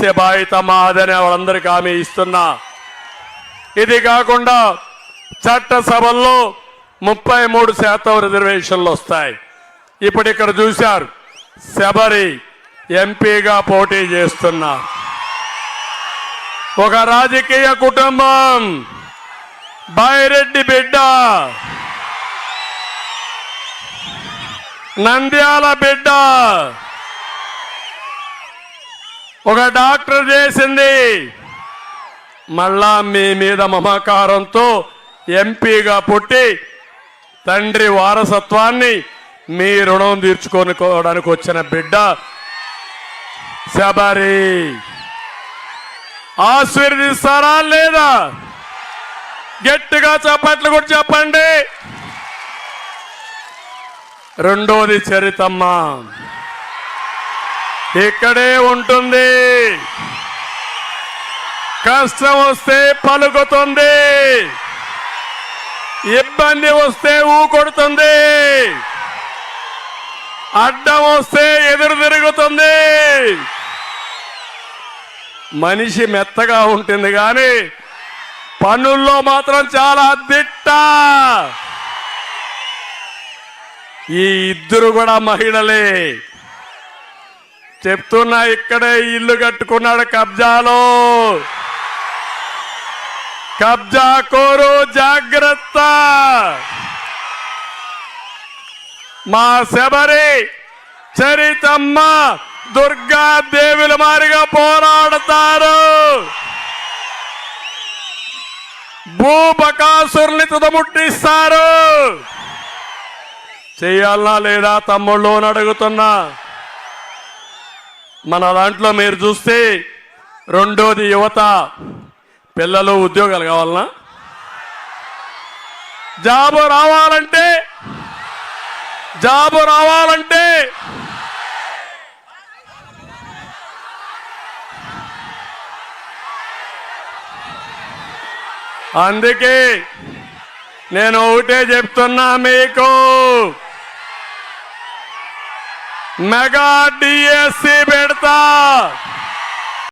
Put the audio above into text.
చేసే బాధ్యత మాదని వాళ్ళందరికీ హామీ ఇస్తున్నా ఇది కాకుండా చట్టసభల్లో ముప్పై మూడు శాతం రిజర్వేషన్లు వస్తాయి ఇప్పుడు ఇక్కడ చూశారు శబరి ఎంపీగా పోటీ చేస్తున్నా ఒక రాజకీయ కుటుంబం బాయిరెడ్డి బిడ్డ నంద్యాల బిడ్డ ఒక డాక్టర్ చేసింది. మళ్ళా మీ మీద మమకారంతో ఎంపీగా పుట్టి తండ్రి వారసత్వాన్ని మీ రుణం తీర్చుకోనుకోవడానికి వచ్చిన బిడ్డ శబరి. ఆశీర్వదిస్తారా లేదా? గట్టిగా చప్పట్లు కూడా చెప్పండి. రెండోది చరితమ్మ. ఇక్కడే ఉంటుంది. కష్టం వస్తే పలుకుతుంది. ఇబ్బంది వస్తే ఊకొడుతుంది అడ్డం వస్తే ఎదురు తిరుగుతుంది. మనిషి మెత్తగా ఉంటుంది కానీ పనుల్లో మాత్రం చాలా దిట్ట. ఈ ఇద్దరు కూడా మహిళలే. చెప్తున్నా ఇక్కడే ఇల్లు కట్టుకున్నాడు కబ్జాలో. కబ్జా కోరు జాగ్రత్త. మా శబరి చరితమ్మ దుర్గా దేవుల మారిగా పోరాడతారు. భూపకాసురుని తుదముట్టిస్తారు. చేయాలనా లేదా తమ్ముళ్ళు అని అడుగుతున్నా. మన దాంట్లో మీరు చూస్తే రెండోది యువత పిల్లలు ఉద్యోగాలు కావాలనా? జాబు రావాలంటే జాబు రావాలంటే. అందుకే నేను ఒకటే చెప్తున్నా మీకు. మెగా డిఎస్సి పెడతా.